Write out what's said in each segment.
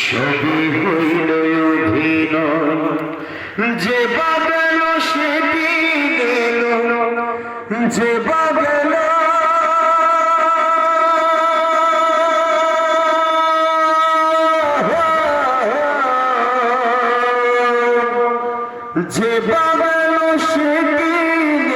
সবই হইল অভিনয় যে বাগল সে যে বাগল যে বাগল সে দিল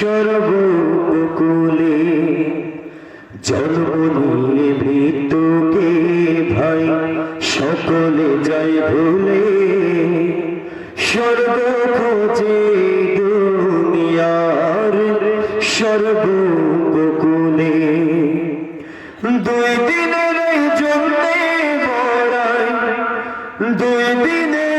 সর্বকুলে জন্ম নিয়ে মৃত্যুকে ভাই সকলে যায় ভুলে। স্বর্গ খোঁজে দুনিয়ার সর্বকুলে দুই দিনের জন্যে বড়াই, দুই দিনের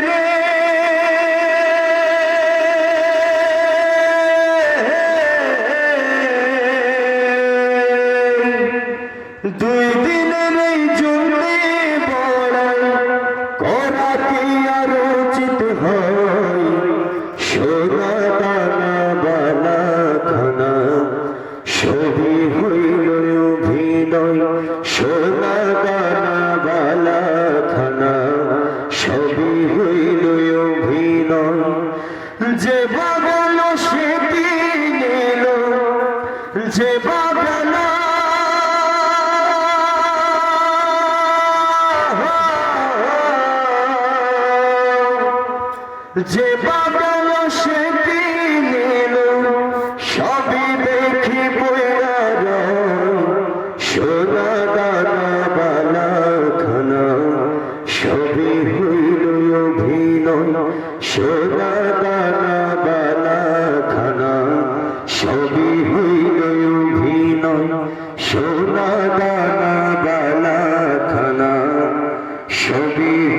দুই দিনের এই জন্যে বড়াই করা কি আর উচিত হয়? সোনা দানা বালা খানা সবই হইল অভিনয়। সোনা দানা বালা খানা সবই হইল অভিনয়। যে বাগাল সে দিন যে যে বাগান সেদিন এলো, সবই দেখি বইয়ার। সোনা দানা, বালা খানা সবই হইল অভিনয়। সোনা দানা, বালা খানা সবই হইল অভিনয়। সোনা দানা, বালা খানা সবই